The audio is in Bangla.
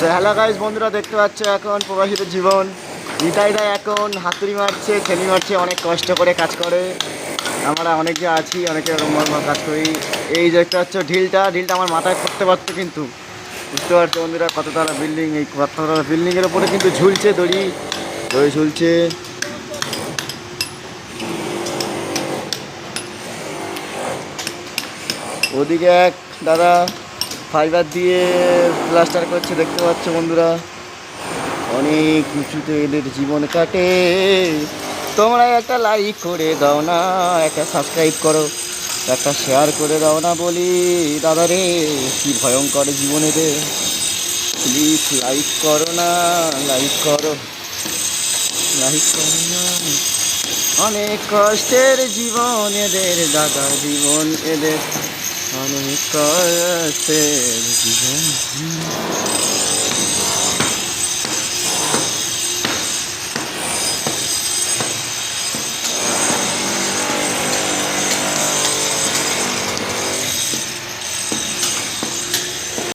হ্যালো গাইজ বন্ধুরা দেখতে পাচ্ছ এখন প্রবাসিত জীবন। নিতাইরা এখন হাতুড়ি মারছে খেলি মারছে, অনেক কষ্ট করে কাজ করে। আমরা অনেকে আছি, অনেকে কাজ করি। এই দেখতে পাচ্ছ ঢিলটা ঢিলটা আমার মাথায় পড়তে পারতো কিন্তু। বুঝতে পারছ বন্ধুরা কততলা বিল্ডিং এই কততলা বিল্ডিংয়ের ওপরে কিন্তু ঝুলছে দড়ি। দড়ি ঝুলছে। ওদিকে এক, দাদা। ফাইবার দিয়ে প্লাস্টার করছে, দেখতে পাচ্ছ বন্ধুরা। অনেক উঁচুতে এদের জীবন কাটে। তোমরা একটা লাইক করে দাও না, একটা সাবস্ক্রাইব করো, একটা শেয়ার করে দাও না বলি। দাদা রে কি ভয়ঙ্কর জীবনে রে প্লিজ লাইক করো না লাইক করো। লাইক করো না। অনেক কষ্টের জীবন এদের দাদা জীবন এদের। কষ্টের জীবন